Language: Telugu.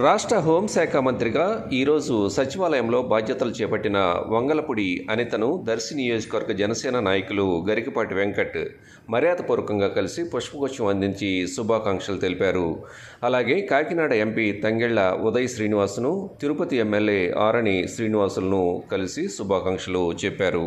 రాష్ట్ర హోంశాఖ మంత్రిగా ఈరోజు సచివాలయంలో బాధ్యతలు చేపట్టిన వంగలపూడి అనితను దర్శి నియోజకవర్గ జనసేన నాయకులు గరికపాటి వెంకట్ మర్యాదపూర్వకంగా కలిసి పుష్పగుచ్చం అందించి శుభాకాంక్షలు తెలిపారు. అలాగే కాకినాడ ఎంపీ తంగెళ్ళ ఉదయ్ శ్రీనివాసును తిరుపతి ఎమ్మెల్యే ఆరణి శ్రీనివాసులను కలిసి శుభాకాంక్షలు చెప్పారు.